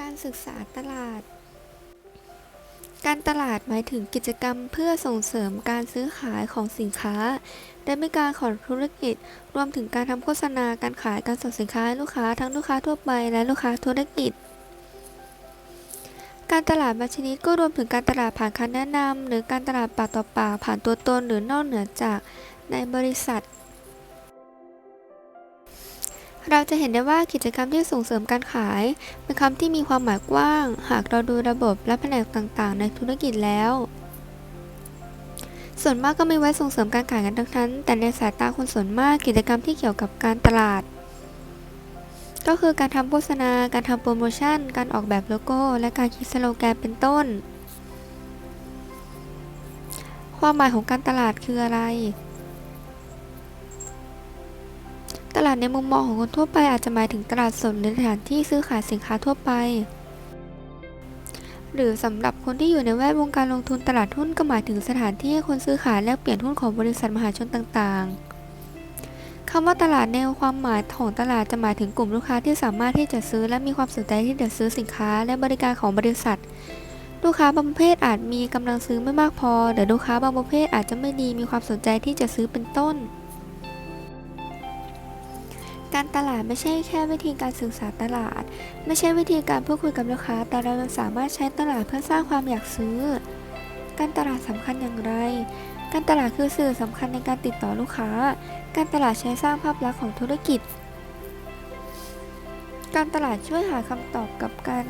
การศึกษาตลาด การตลาดหมายถึงกิจกรรมเพื่อส่งเสริมการซื้อขายของสินค้า และบริการขอธุรกิจ รวมถึงการทำโฆษณาการขายการส่งสินค้าให้ลูกค้าทั้งลูกค้าทั่วไปและลูกค้าธุรกิจการตลาดบางชนิดก็รวมถึงการตลาดผ่านคำแนะนำหรือการตลาดปากต่อปากผ่านตัวตนหรือนอกเหนือจากในบริษัท เราจะเห็นได้ว่ากิจกรรมที่ส่งเสริมการขาย เป็นคำที่มีความหมายกว้าง หากเราดูระบบและแผนกต่างๆ ในธุรกิจแล้ว ส่วนมากก็ไมีไว้ส่งเสริมการขายกันทั้งนั้น แต่ในสายตาคนส่วนมากกิจกรรมที่เกี่ยวกับการตลาด ก็คือการทำโฆษณา การทำโปรโมชั่น การออกแบบโลโก้ และการคิดสโลแกนเป็นต้น ความหมายของการตลาดคืออะไร ลาดในมุมมองของคนทั่วไปอาจจะหมายถึงตลาดสดหรือสถานที่ซื้อขายสินค้าทั่วไป หรือสำหรับคนที่อยู่ในแวดวงการลงทุนตลาดหุ้นก็หมายถึงสถานที่ให้คนซื้อขายแลกเปลี่ยนหุ้นของบริษัทมหาชนต่างๆคำว่าตลาดในความหมายของตลาดจะหมายถึงกลุ่มลูกค้าที่สามารถที่จะซื้อและมีความสนใจที่จะซื้อสินค้าและบริการของบริษัทลูกค้าบางประเภทอาจมีกำลังซื้อไม่มากพอแต่ลูกค้าบางประเภทอาจจะไม่ดีมีความสนใจที่จะซื้อเป็นต้น การตลาดไม่ใช่แค่วิธีการศึกษาตลาด ไม่ใช่วิธีการพูดคุยกับลูกค้า แต่เรายังสามารถใช้ตลาดเพื่อสร้างความอยากซื้อ การตลาดสำคัญอย่างไร การตลาดคือสื่อสำคัญในการติดต่อลูกค้า การตลาดใช้สร้างภาพลักษณ์ของธุรกิจ การตลาดช่วยหาคำตอบกับการ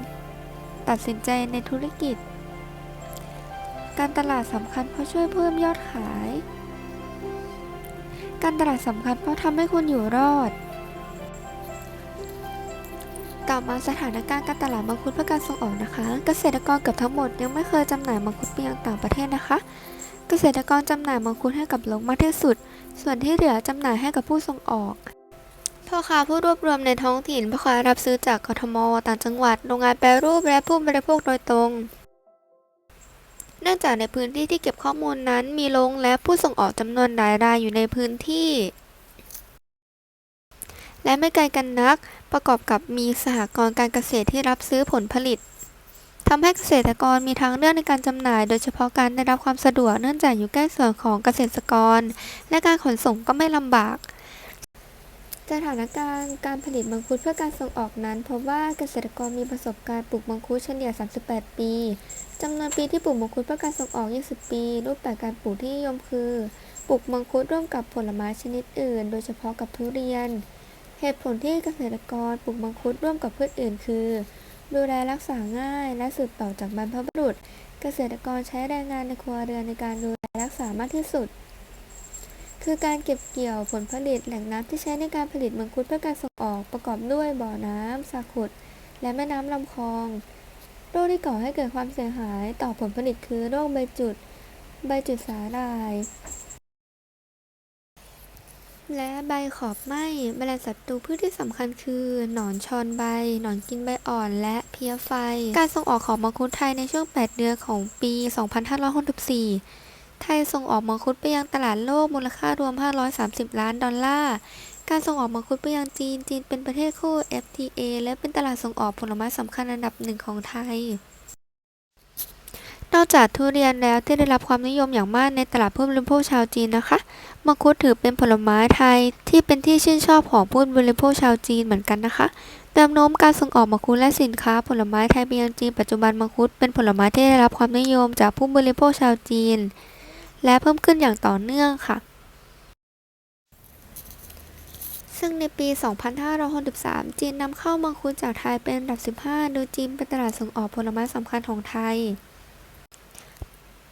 ตัดสินใจในธุรกิจ การตลาดสำคัญเพราะช่วยเพิ่มยอดขาย การตลาดสำคัญเพราะทำให้คุณอยู่รอด ลับมาสถานการณ์การตลาดมังคุดเพื่อการส่งออกนะคะ เกษตรกรเกือบทั้งหมดยังไม่เคยจำหน่ายมังคุดไปยังต่างประเทศนะคะ เกษตรกรจำหน่ายมังคุดให้กับโรงมากที่สุด ส่วนที่เหลือจำหน่ายให้กับผู้ส่งออกพ่อค้าผู้รวบรวมในท้องถิ่นพ่อค้ารับซื้อจากกทม ต่างจังหวัดโรงงานแปรรูปและผู้บริโภคโดยตรง เนื่องจากในพื้นที่ที่เก็บข้อมูลนั้น มีโรงและผู้ส่งออกจำนวนหลายรายอยู่ในพื้นที่ และไม่ไกลกันนัก ประกอบกับมีสหกรณ์การเกษตรที่รับซื้อผลผลิตทำให้เกษตรกรมีทางเลือกในการจำหน่าย โดยเฉพาะการได้รับความสะดวกเนื่องจากอยู่ใกล้ส่วนของเกษตรกร และการขนส่งก็ไม่ลำบากสถานการณ์การผลิตมังคุดเพื่อการส่งออกนั้นพบว่าเกษตรกรมีประสบการณ์ปลูกมังคุดเฉลี่ย 38 ปีจำนวนปีที่ปลูกมังคุดเพื่อการส่งออก 20 ปี รูปแบบการปลูกที่นิยมคือ ปลูกมังคุดร่วมกับผลไม้ชนิดอื่น โดยเฉพาะกับทุเรียน เหตุผลที่เกษตรกรปลูกมังคุดร่วมกับพืชอื่น คือ ดูแลรักษาง่าย และสืบต่อจากบรรพบุรุษ เกษตรกรใช้แรงงานในครัวเรือนในการดูแลรักษามากที่สุด คือการเก็บเกี่ยวผลผลิตแหล่งน้ำที่ใช้ในการผลิตมังคุดเพื่อการส่งออกประกอบด้วยบ่อน้ำสาขุด และแม่น้ำลำคลองโรคที่ก่อให้เกิดความเสียหายต่อผลผลิตคือโรคใบจุด ใบจุดสาหร่าย และใบขอบไหม้แมลงศัตรูพืชที่สำคัญคือหนอนชอนใบ หนอนกินใบอ่อนและเพลี้ยไฟ การส่งออกของมังคุดไทยในช่วง 8 เดือนของปี 2564 ไทยส่งออกมังคุดไปยังตลาดโลกมูลค่ารวม 530 ล้านดอลลาร์ การส่งออกมังคุดไปยังจีน จีนเป็นประเทศคู่ FTA และเป็นตลาดส่งออกผลไม้สำคัญอันดับหนึ่งของไทย นอกจากทุเรียนแล้วที่ได้รับความนิยมอย่างมากในตลาดผู้บริโภคชาวจีนนะคะ มังคุดถือเป็นผลไม้ไทยที่เป็นที่ชื่นชอบของผู้บริโภคชาวจีนเหมือนกันนะคะแนวโน้มการส่งออกมังคุดและสินค้า ผลไม้ไทยไปยังจีนปัจจุบันมังคุดเป็นผลไม้ที่ได้รับความนิยมจากผู้บริโภคชาวจีน และเพิ่มขึ้นอย่างต่อเนื่องค่ะ ซึ่งในปี 2563 จีนนำเข้ามังคุดจากไทยเป็นอันดับ 15 โดยจีนเป็นตลาดส่งออกผลไม้สำคัญของไทย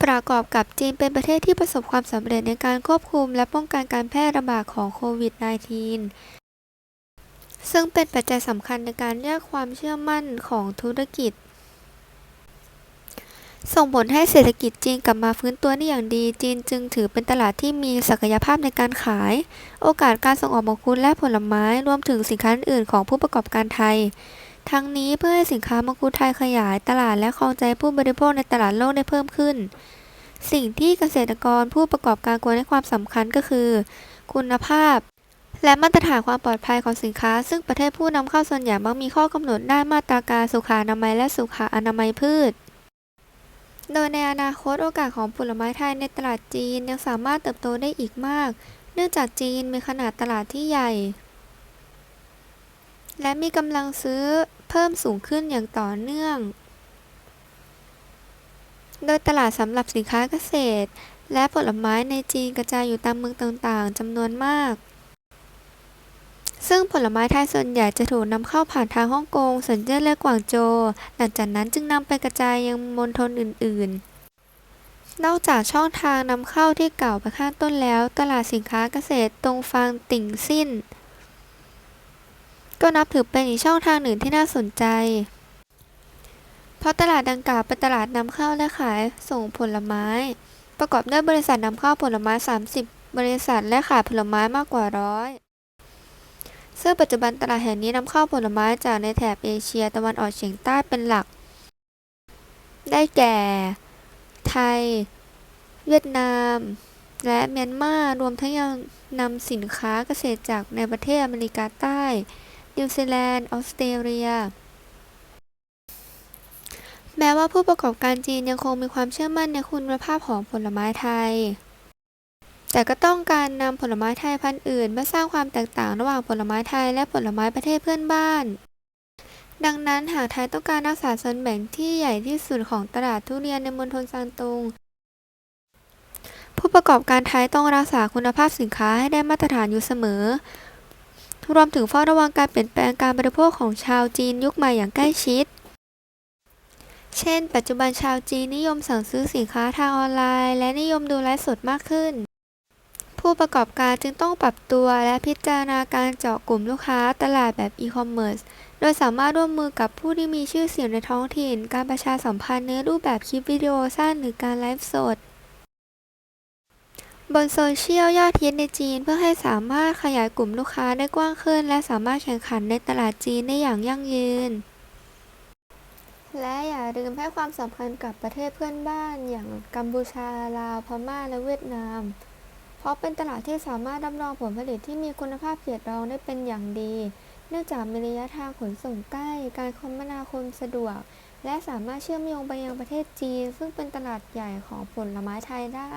ประกอบกับจีนเป็นประเทศที่ประสบความสำเร็จในการควบคุมและป้องกันการแพร่ระบาดของโควิด -19 ซึ่งเป็นปัจจัยสำคัญในการเรียกความเชื่อมั่นของธุรกิจ ส่งผลให้เศรษฐกิจจีนกลับมาฟื้นตัวได้อย่างดี จีนจึงถือเป็นตลาดที่มีศักยภาพในการขาย โอกาสการส่งออกมังคุดและผลไม้รวมถึงสินค้าอื่นของผู้ประกอบการไทย ทั้งนี้เพื่อให้สินค้ามังคุดไทยขยายตลาดและครองใจผู้บริโภคในตลาดโลกได้เพิ่มขึ้น สิ่งที่เกษตรกรผู้ประกอบการควรให้ความสำคัญก็คือ คุณภาพ และมาตรฐานความปลอดภัยของสินค้า ซึ่งประเทศผู้นำเข้าส่วนใหญ่มักมีข้อกำหนดด้านมาตราการสุขอนามัยและสุขอนามัยพืชโดยในอนาคตโอกาสของผลไม้ไทยในตลาดจีนยังสามารถเติบโตได้อีกมาก เนื่องจากจีนมีขนาดตลาดที่ใหญ่ และมีกำลังซื้อเพิ่มสูงขึ้นอย่างต่อเนื่อง โดยตลาดสำหรับสินค้าเกษตร และผลไม้ในจีนกระจายอยู่ตามเมืองต่างๆจำนวนมาก ซึ่งผลไม้ไทยส่วนใหญ่จะถูกนำเข้าผ่านทางฮ่องกงเซินเจิ้นและกวางโจวหลังจากนั้นจึงนำไปกระจายยังมณฑลอื่น ๆนอกจากช่องทางนำเข้าที่เก่าไปข้างต้นแล้ว ตลาดสินค้าเกษตรตรงฟางติ่งซิ่น ก็นับถือเป็นอีกช่องทางหนึ่งที่น่าสนใจ เพราะตลาดดังกล่าวเป็นตลาดนำเข้าและขายส่งผลไม้ ประกอบด้วยบริษัทนำเข้าผลไม้ 30 บริษัทและขายผลไม้มากกว่าร้อยซึ่งปัจจุบันตลาดแห่งนี้นำเข้าผลไม้จากในแถบเอเชียตะวันออกเฉียงใต้เป็นหลัก ได้แก่ ไทย เวียดนาม และเมียนมารวมทั้งยังนำสินค้าเกษตรจากในประเทศอเมริกาใต้ นิวซีแลนด์ ออสเตรเลีย แม้ว่าผู้ประกอบการจีนยังคงมีความเชื่อมั่นในคุณภาพของผลไม้ไทย แต่ก็ต้องการนำผลไม้ไทยพันธุ์อื่น มาสร้างความแตกต่างระหว่างผลไม้ไทยและผลไม้ประเทศเพื่อนบ้าน ดังนั้นหากไทยต้องการรักษาส่วนแบ่งที่ใหญ่ที่สุดของตลาดทุเรียนในมณฑลซานตุงผู้ประกอบการไทยต้องรักษาคุณภาพสินค้าให้ได้มาตรฐานอยู่เสมอ รวมถึงเฝ้าระวังการเปลี่ยนแปลงการบริโภคของชาวจีนยุคใหม่อย่างใกล้ชิด เช่น ปัจจุบันชาวจีนนิยมสั่งซื้อสินค้าทางออนไลน์ และนิยมดูไลฟ์สดมากขึ้น ผู้ประกอบการจึงต้องปรับตัวและพิจารณาการเจาะกลุ่มลูกค้าตลาดแบบอีคอมเมิร์ซ โดยสามารถร่วมมือกับผู้ที่มีชื่อเสียงในท้องถิ่น การประชาสัมพันธ์ในรูปแบบคลิปวิดีโอสั้นหรือการไลฟ์สด บนโซเชียลยอดฮิตในจีนเพื่อให้สามารถขยายกลุ่มลูกค้าได้กว้างขึ้น และสามารถแข่งขันในตลาดจีนได้อย่างยั่งยืน และอย่าลืมให้ความสำคัญกับประเทศเพื่อนบ้านอย่างกัมพูชาลาวพม่าและเวียดนาม เพราะเป็นตลาดที่สามารถรับรองผลผลิตที่มีคุณภาพเกียรติรองได้เป็นอย่างดี เนื่องจากมีระยะทางขนส่งใกล้ การคมนาคมสะดวก และสามารถเชื่อมโยงไปยังประเทศจีน ซึ่งเป็นตลาดใหญ่ของผลไม้ไทยได้